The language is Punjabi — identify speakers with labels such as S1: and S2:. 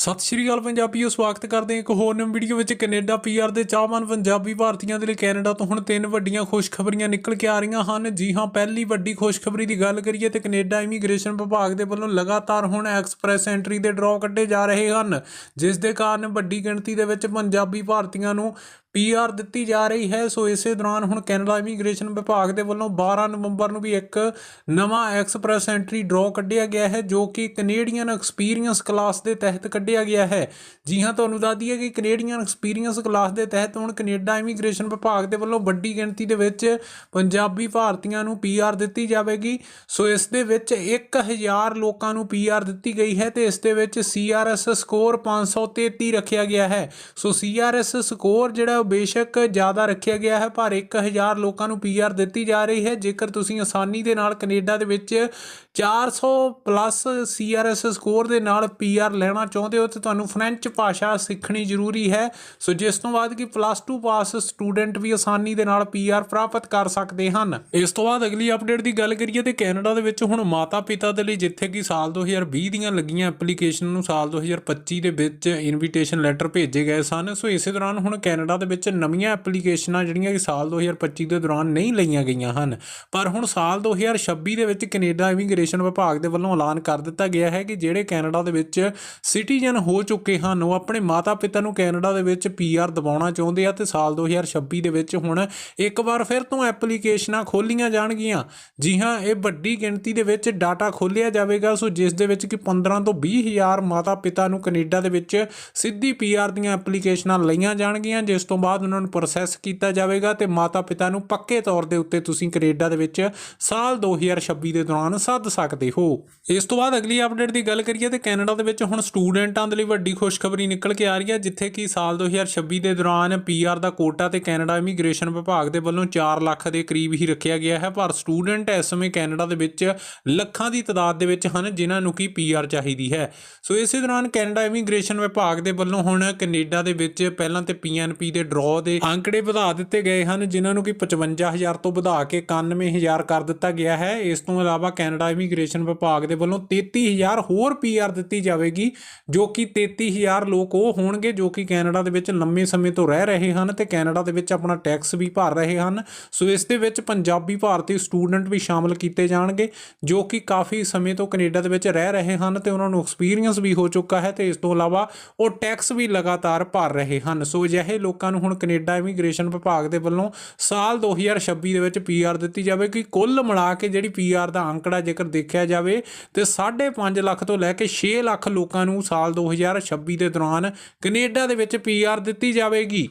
S1: ਸਤਿ ਸ਼੍ਰੀ ਅਕਾਲ ਪੰਜਾਬੀਓ, ਸਵਾਗਤ ਕਰਦੇ ਹਾਂ ਇੱਕ ਹੋਰ ਨਵੀਂ ਵੀਡੀਓ ਵਿੱਚ। ਕੈਨੇਡਾ ਪੀਆਰ ਦੇ ਚਾਹਵਾਨ ਪੰਜਾਬੀ ਭਾਰਤੀਆਂ ਦੇ ਲਈ ਕੈਨੇਡਾ ਤੋਂ ਹੁਣ ਤਿੰਨ ਵੱਡੀਆਂ ਖੁਸ਼ਖਬਰੀਆਂ ਨਿਕਲ ਕੇ ਆ ਰਹੀਆਂ ਹਨ। ਜੀ ਹਾਂ, ਪਹਿਲੀ ਵੱਡੀ ਖੁਸ਼ਖਬਰੀ ਦੀ ਗੱਲ ਕਰੀਏ ਤੇ ਕੈਨੇਡਾ ਇਮੀਗ੍ਰੇਸ਼ਨ ਵਿਭਾਗ ਦੇ ਵੱਲੋਂ ਲਗਾਤਾਰ ਹੁਣ ਐਕਸਪ੍ਰੈਸ ਐਂਟਰੀ ਦੇ ਡਰਾਅ ਕੱਢੇ ਜਾ ਰਹੇ ਹਨ, ਜਿਸ ਦੇ ਕਾਰਨ ਵੱਡੀ ਗਿਣਤੀ ਦੇ ਵਿੱਚ ਪੰਜਾਬੀ ਭਾਰਤੀਆਂ ਨੂੰ ਪੀਆਰ ਦਿੱਤੀ ਜਾ ਰਹੀ ਹੈ। ਸੋ ਇਸੇ ਦੌਰਾਨ ਹੁਣ ਕੈਨੇਡਾ ਇਮੀਗ੍ਰੇਸ਼ਨ ਵਿਭਾਗ ਦੇ ਵੱਲੋਂ 12 ਨਵੰਬਰ ਨੂੰ ਵੀ ਇੱਕ ਨਵਾਂ ਐਕਸਪ੍ਰੈਸ ਐਂਟਰੀ ਡਰਾਅ ਕੱਢਿਆ ਗਿਆ ਹੈ, ਜੋ ਕਿ ਕੈਨੇਡੀਅਨ ਐਕਸਪੀਰੀਅੰਸ ਕਲਾਸ ਦੇ ਤਹਿਤ ਕੱਢਿਆ ਗਿਆ ਹੈ। ਜੀ ਹਾਂ, ਤੁਹਾਨੂੰ ਦੱਸ ਦਈਏ ਕਿ ਕੈਨੇਡੀਅਨ ਐਕਸਪੀਰੀਅੰਸ ਕਲਾਸ ਦੇ ਤਹਿਤ ਹੁਣ ਕੈਨੇਡਾ ਇਮੀਗ੍ਰੇਸ਼ਨ ਵਿਭਾਗ ਦੇ ਵੱਲੋਂ ਵੱਡੀ ਗਿਣਤੀ ਦੇ ਵਿੱਚ ਪੰਜਾਬੀ ਭਾਰਤੀਆਂ ਨੂੰ ਪੀਆਰ ਦਿੱਤੀ ਜਾਵੇਗੀ। ਸੋ ਇਸ ਦੇ ਵਿੱਚ 1000 ਲੋਕਾਂ ਨੂੰ ਪੀਆਰ ਦਿੱਤੀ ਗਈ ਹੈ ਤੇ ਇਸ ਦੇ ਵਿੱਚ ਸੀਆਰਐਸ ਸਕੋਰ 533 ਰੱਖਿਆ ਗਿਆ ਹੈ। ਸੋ ਸੀਆਰਐਸ ਸਕੋਰ ਜਿਹੜਾ ਉਹ ਬੇਸ਼ੱਕ ਜ਼ਿਆਦਾ ਰੱਖਿਆ ਗਿਆ ਹੈ, ਪਰ 1000 ਲੋਕਾਂ ਨੂੰ ਪੀਆਰ ਦਿੱਤੀ ਜਾ ਰਹੀ ਹੈ। ਜੇਕਰ ਤੁਸੀਂ ਆਸਾਨੀ ਦੇ ਨਾਲ ਕੈਨੇਡਾ ਦੇ ਵਿੱਚ 400 ਪਲੱਸ ਸੀਆਰਐਸ ਸਕੋਰ ਦੇ ਨਾਲ ਪੀਆਰ ਲੈਣਾ ਚਾਹੁੰਦੇ ਹੋ, ਤੇ ਤੁਹਾਨੂੰ ਫ੍ਰੈਂਚ ਭਾਸ਼ਾ ਸਿੱਖਣੀ ਜ਼ਰੂਰੀ ਹੈ। ਸੋ ਜਿਸ ਤੋਂ ਬਾਅਦ ਕਿ ਪਲੱਸ 2 ਪਾਸ ਸਟੂਡੈਂਟ ਵੀ ਆਸਾਨੀ ਦੇ ਨਾਲ ਪੀਆਰ ਪ੍ਰਾਪਤ ਕਰ ਸਕਦੇ ਹਨ। ਇਸ ਤੋਂ ਬਾਅਦ ਅਗਲੀ ਅਪਡੇਟ ਦੀ ਗੱਲ ਕਰੀਏ ਤੇ ਕੈਨੇਡਾ ਦੇ ਵਿੱਚ ਹੁਣ ਮਾਤਾ ਪਿਤਾ ਦੇ ਲਈ ਜਿੱਥੇ ਕਿ ਸਾਲ 2020 ਦੀਆਂ ਲੱਗੀਆਂ ਐਪਲੀਕੇਸ਼ਨ ਨੂੰ ਸਾਲ 2025 ਦੇ ਵਿੱਚ ਇਨਵੀਟੇਸ਼ਨ ਲੈਟਰ ਭੇਜੇ ਗਏ ਸਨ। ਸੋ ਇਸੇ ਦੌਰਾਨ ਹੁਣ ਕੈਨੇਡਾ ਦੇ ਵਿੱਚ ਨਵੀਆਂ ਐਪਲੀਕੇਸ਼ਨਾਂ ਜਿਹੜੀਆਂ ਕਿ ਸਾਲ 2025 ਦੇ ਦੌਰਾਨ ਨਹੀਂ ਲਈਆਂ ਗਈਆਂ ਹਨ। ਪਰ ਹੁਣ ਸਾਲ 2026 ਦੇ ਵਿੱਚ ਕੈਨੇਡਾ ਇਮੀਗ੍ਰੇਸ਼ਨ ਵਿਭਾਗ ਦੇ ਵੱਲੋਂ ਐਲਾਨ ਕਰ ਦਿੱਤਾ ਗਿਆ ਹੈ ਕਿ ਜਿਹੜੇ ਕੈਨੇਡਾ ਦੇ ਵਿੱਚ ਸਿਟੀਜ਼ਨ ਹੋ ਚੁੱਕੇ ਹਨ, ਉਹ ਆਪਣੇ ਮਾਤਾ-ਪਿਤਾ ਨੂੰ ਕੈਨੇਡਾ ਦੇ ਵਿੱਚ ਪੀਆਰ ਦਿਵਾਉਣਾ ਚਾਹੁੰਦੇ ਆ ਤੇ ਸਾਲ 2026 ਦੇ ਵਿੱਚ ਹੁਣ ਇੱਕ ਵਾਰ ਫਿਰ ਤੋਂ ਐਪਲੀਕੇਸ਼ਨਾਂ ਖੋਲੀਆਂ ਜਾਣਗੀਆਂ। ਜੀ ਹਾਂ, ਇਹ ਵੱਡੀ ਗਿਣਤੀ ਦੇ ਵਿੱਚ ਡਾਟਾ ਖੋਲਿਆ ਜਾਵੇਗਾ। ਸੋ ਜਿਸ ਦੇ ਵਿੱਚ ਕਿ 15 ਤੋਂ 20 ਹਜ਼ਾਰ ਮਾਤਾ-ਪਿਤਾ ਨੂੰ ਕੈਨੇਡਾ ਦੇ ਵਿੱਚ ਸਿੱਧੀ ਪੀਆਰ ਦੀਆਂ ਐਪਲੀਕੇਸ਼ਨਾਂ ਲਈਆਂ ਜਾਣਗੀਆਂ, ਜਿਸ ਤੋਂ ਬਾਅਦ ਉਹਨਾਂ ਨੂੰ ਪ੍ਰੋਸੈਸ ਕੀਤਾ ਜਾਵੇਗਾ ਤੇ ਮਾਤਾ-ਪਿਤਾ ਨੂੰ ਪੱਕੇ ਤੌਰ ਦੇ ਉੱਤੇ ਤੁਸੀਂ ਕੈਨੇਡਾ ਦੇ ਵਿੱਚ ਸਾਲ 2026 ਦੇ ਦੌਰਾਨ ਸੱਦ ਸਕਦੇ ਹੋ। ਇਸ ਤੋਂ ਬਾਅਦ ਅਗਲੀ ਅਪਡੇਟ ਦੀ ਗੱਲ ਕਰੀਏ ਤੇ ਕੈਨੇਡਾ ਦੇ ਵਿੱਚ ਹੁਣ ਸਟੂਡੈਂਟਾਂ ਦੇ ਲਈ ਵੱਡੀ ਖੁਸ਼ਖਬਰੀ ਨਿਕਲ ਕੇ ਆ ਰਹੀ ਹੈ, ਜਿੱਥੇ ਕਿ ਸਾਲ 2026 ਦੇ ਦੌਰਾਨ ਪੀਆਰ ਦਾ ਕੋਟਾ ਤੇ ਕੈਨੇਡਾ ਇਮੀਗ੍ਰੇਸ਼ਨ ਵਿਭਾਗ ਦੇ ਵੱਲੋਂ 4 ਲੱਖ ਦੇ ਕਰੀਬ ਹੀ ਰੱਖਿਆ ਗਿਆ ਹੈ, ਪਰ ਸਟੂਡੈਂਟ ਇਸ ਸਮੇਂ ਕੈਨੇਡਾ ਦੇ ਵਿੱਚ ਲੱਖਾਂ ਦੀ ਤਾਦਾਦ ਦੇ ਵਿੱਚ ਹਨ, ਜਿਨ੍ਹਾਂ ਨੂੰ ਕਿ ਪੀਆਰ ਚਾਹੀਦੀ ਹੈ। ਸੋ ਇਸੇ ਦੌਰਾਨ ਕੈਨੇਡਾ ਇਮੀਗ੍ਰੇਸ਼ਨ ਵਿਭਾਗ ਦੇ ਵੱਲੋਂ ਹੁਣ ਕੈਨੇਡਾ ਦੇ ਵਿੱਚ ਪਹਿਲਾਂ ਤੇ ਪੀਐਨਪੀ ਦੇ ਡਰਾਅ ਦੇ ਅੰਕੜੇ ਵਧਾ ਦਿੱਤੇ ਗਏ ਹਨ, ਜਿਨ੍ਹਾਂ ਨੂੰ ਕਿ 55000 ਤੋਂ ਵਧਾ ਕੇ 91000 ਕਰ ਦਿੱਤਾ ਗਿਆ ਹੈ। ਇਸ ਤੋਂ ਇਲਾਵਾ ਕੈਨੇਡਾ ਇਮੀਗ੍ਰੇਸ਼ਨ ਵਿਭਾਗ ਦੇ ਵੱਲੋਂ 33000 ਹੋਰ ਪੀਆਰ ਦਿੱਤੀ ਜਾਵੇਗੀ, ਜੋ ਕਿ 33000 ਲੋਕ ਉਹ ਹੋਣਗੇ ਜੋ ਕਿ ਕੈਨੇਡਾ ਦੇ ਵਿੱਚ ਲੰਮੇ ਸਮੇਂ ਤੋਂ ਰਹਿ ਰਹੇ ਹਨ ਤੇ ਕੈਨੇਡਾ ਦੇ ਵਿੱਚ ਆਪਣਾ ਟੈਕਸ ਵੀ ਭਰ ਰਹੇ ਹਨ। ਸੋ ਇਸ ਦੇ ਵਿੱਚ ਪੰਜਾਬੀ ਭਾਰਤੀ ਸਟੂਡੈਂਟ ਵੀ ਸ਼ਾਮਲ ਕੀਤੇ ਜਾਣਗੇ, ਜੋ ਕਿ ਕਾਫੀ ਸਮੇਂ ਤੋਂ ਕੈਨੇਡਾ ਦੇ ਵਿੱਚ ਰਹਿ ਰਹੇ ਹਨ ਤੇ ਉਹਨਾਂ ਨੂੰ ਐਕਸਪੀਰੀਅੰਸ ਵੀ ਹੋ ਚੁੱਕਾ ਹੈ ਤੇ ਇਸ ਤੋਂ ਇਲਾਵਾ ਉਹ ਟੈਕਸ ਵੀ ਲਗਾਤਾਰ ਭਰ ਰਹੇ ਹਨ। ਸੋ ਅਜਿਹੇ ਲੋਕਾਂ ਨੂੰ ਨੂੰ ਹੁਣ ਕੈਨੇਡਾ ਇਮੀਗ੍ਰੇਸ਼ਨ ਵਿਭਾਗ ਦੇ ਵੱਲੋਂ ਸਾਲ 2026 ਦੇ ਵਿੱਚ ਪੀਆਰ ਦਿੱਤੀ ਜਾਵੇਗੀ ਕੁੱਲ ਮਿਲਾ ਕੇ ਜਿਹੜੀ ਪੀਆਰ ਦਾ ਅੰਕੜਾ ਜੇਕਰ ਦੇਖਿਆ ਜਾਵੇ ਤੇ 5.5 ਲੱਖ ਤੋਂ ਲੈ ਕੇ 6 ਲੱਖ ਲੋਕਾਂ ਨੂੰ ਸਾਲ 2026 ਦੇ ਦੌਰਾਨ ਕੈਨੇਡਾ ਦੇ ਵਿੱਚ ਪੀਆਰ ਦਿੱਤੀ ਜਾਵੇਗੀ।